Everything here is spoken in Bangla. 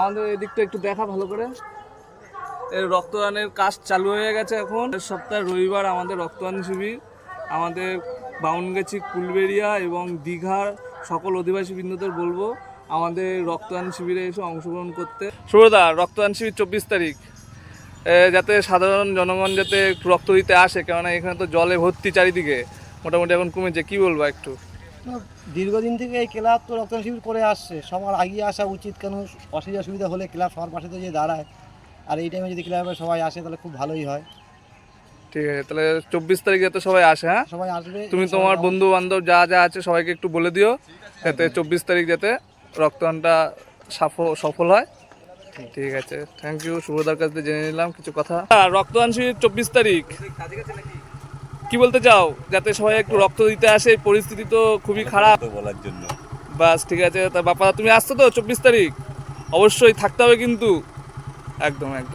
আমাদের এদিকটা একটু দেখা ভালো করে। এই রক্তদানের কাজ চালু হয়ে গেছে এখন। এর সপ্তাহে রবিবার আমাদের রক্তদান শিবির। আমাদের বাউনগাছি, কুলবেড়িয়া এবং দীঘার সকল অধিবাসী বিন্দুদের বলব আমাদের রক্তদান শিবিরে এসে অংশগ্রহণ করতে। সুব্রদা রক্তদান শিবির চব্বিশ তারিখ। যাতে সাধারণ জনগণ যাতে রক্ত দিতে আসে, কেননা এখানে তো জলে ভর্তি চারিদিকে। মোটামুটি এখন কমেছে, কি বলব একটু? দীর্ঘদিন থেকে এই ক্লাব তো রক্তদান শিবির করে আসছে। সবার আগিয়ে আসা উচিত কেন অসুবিধা সুবিধা হলে ক্লাব সবার পাশে তো যে দাঁড়ায়। আর এই টাইমে যদি ক্লাবে সবাই আসে তাহলে খুব ভালোই হয়। ঠিক আছে তাহলে চব্বিশ তারিখ যাতে সবাই আসে হ্যাঁ? সবাই আসবে তুমি তোমার বন্ধু বান্ধব যা যা আছে সবাইকে একটু বলে দিও যাতে চব্বিশ তারিখ যাতে রক্তদানটা সফল সফল হয়। ঠিক। আছে থ্যাংক ইউ শুভদার কাছ থেকে জেনে নিলাম কিছু কথা। হ্যাঁ, রক্তদান শিবির চব্বিশ তারিখ। কি বলতে চাও? যাতে সবাই একটু রক্ত দিতে আসে পরিস্থিতি তো খুবই খারাপ। বলার জন্য। বাস ঠিক আছে তা বাপা তুমি আসছো তো চব্বিশ তারিখ? অবশ্যই থাকতে হবে কিন্তু। একদম একদম।